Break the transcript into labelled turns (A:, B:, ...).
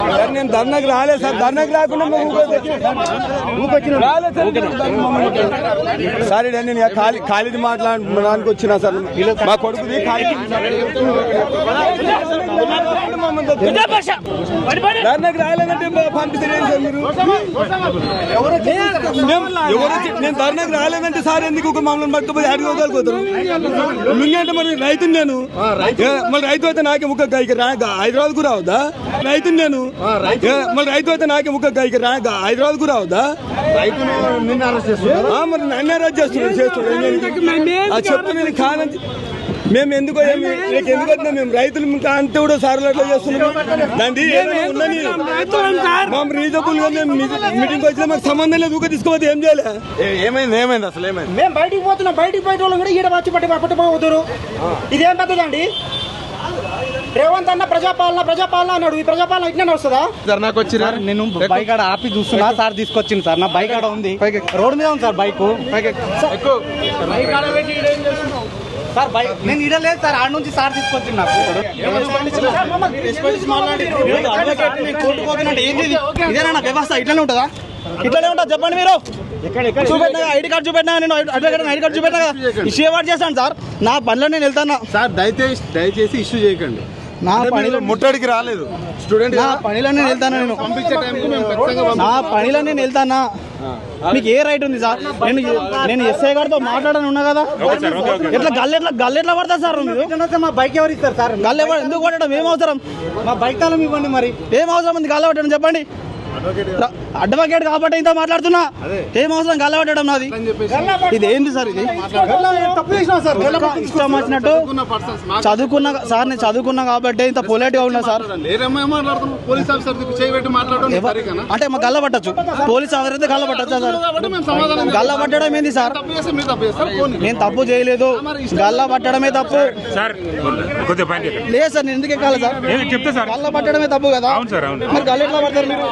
A: Sir నేను ధర్నాకి రాలేదు sir. ధర్నాకి రాకుండా మేము సార్ నేను నేను ఖాళీ ఖాళీది మాట్లాడడానికి వచ్చిన సార్. మా కొడుకుది ఖాళీ ధర్నాకి రాలేదంటే పంపిస్తారు మీరు? నేను ధర్నాకి రాలేదంటే సార్ ఎందుకు ఒక మమ్మల్ని పట్టుకుపోయి అడిగోగలుగుతారు లుంగంటే మరి రైతు నేను. మరి రైతు అయితే నాకే ముక్క హైదరాబాద్కు రావద్దా? రైతు నేను. మరి రైతు అయితే నాకే ముక్క హైదరాబాద్కు రావద్దా?
B: రైతును
A: మరి నన్ను అరెస్ట్ చేస్తున్నాడు చేస్తున్నాడు ఆ చెప్పు నేను కాదని మేము ఎందుకు ఏమి- నీకు ఎందుకు వచ్చినా మేము రైతులు ఇంకా అంతే కూడా సార్లు అట్లా చేస్తున్నాం. దాన్ని ఏదైనా ఉందని మేము రీజనబుల్గా మేము మీటింగ్ వచ్చినా మాకు సంబంధం లేదు ఊక తీసుకోవద్దు ఏం చేయాలి? ఏమైంది ఏమైంది అసలు ఏమైంది?
C: మేము బయటికి పోతున్నాం బయటికి పోయే వాళ్ళు కూడా ఈడ వచ్చి పట్టి పట్టుకోవద్దురు ఇదేం పెద్దదండి రేవంత్ అన్న ప్రజాపాలన ప్రజాపాలన అన్నాడు. ఈ ప్రజాపాలన ఇట్లా నడుస్తుందా
B: ధర్నాకు వచ్చి
D: సార్ నేను బైక్ ఆడ ఆపి చూస్తున్నా సార్ తీసుకొచ్చింది సార్. నా బైక్ ఆడ ఉంది రోడ్ మీద ఉంది సార్ బైక్. సార్ నేను ఇడ లేదు సార్ ఆడ నుంచి సార్ తీసుకొచ్చింది నాకు. కోర్టుకు పోతున్నట్టు ఇది? ఇదేనా నా వ్యవస్థ? ఇట్లానే ఉంటుందా? ఇట్లానే ఉంటుంది చెప్పండి మీరు. చూపెట్టినా ఐడి కార్డు చూపెట్టినా నేను అడ్వకేట్ ఐడి కార్డు చూపెట్టినా ఇష్యూ అవార్డు చేస్తాను సార్? నా పనిలో నేను వెళ్తాను?
B: సార్ దయచేసి దయచేసి ఇష్యూ చేయకండి.
D: నా పనిలో
B: ముట్టడికి రాలేదు. స్టూడెంట్
D: నా పనిలో నేను వెళ్తాను నేను. నా పనిలో నేను వెళ్తానా? మీకు ఏ రైట్ ఉంది సార్? నేను నేను ఎస్ఐ గారితో మాట్లాడని ఉన్నా కదా? ఎట్లా గల్లు ఎట్లా గల్లు ఎట్లా పడతా సార్ మీరు? మా బైక్ ఎవరు ఇస్తారు సార్? గల్లు ఎవరు? ఎందుకు కొట్టడం ఏం అవసరం? మా బైక్ తాళం ఇవ్వండి మరి. ఏం అవసరం ఉంది గల్ల పట్టడం? చెప్పండి. అడ్వకేట్ కాబట్టి ఇంత మాట్లాడుతున్నా? ఏం అవసరం? గల్ల పట్టడం నాది. ఇది ఏంది సార్ ఇది? ఇష్టం వచ్చినట్టు
B: చదువుకున్న
D: సార్ నేను చదువుకున్నా కాబట్టి ఇంత పొలైట్గా ఉన్నా సార్. అంటే మాకు గల్ల పట్టచ్చు. పోలీస్ ఆఫీసర్ అయితే గల్ల పట్టచ్చా సార్? గల్ల పట్టడం ఏంది సార్? నేను తప్పు చేయలేదు. గల్ల పట్టడమే తప్పు. లేదు సార్ నేను ఎందుకు ఎక్కాలి సార్?
E: నేను చెప్తా సార్.
D: గల్ల పట్టడమే తప్పు కదా?
E: అవును సార్, అవును.
D: మరి గల్ల ఎట్లా పడతారు మీరు?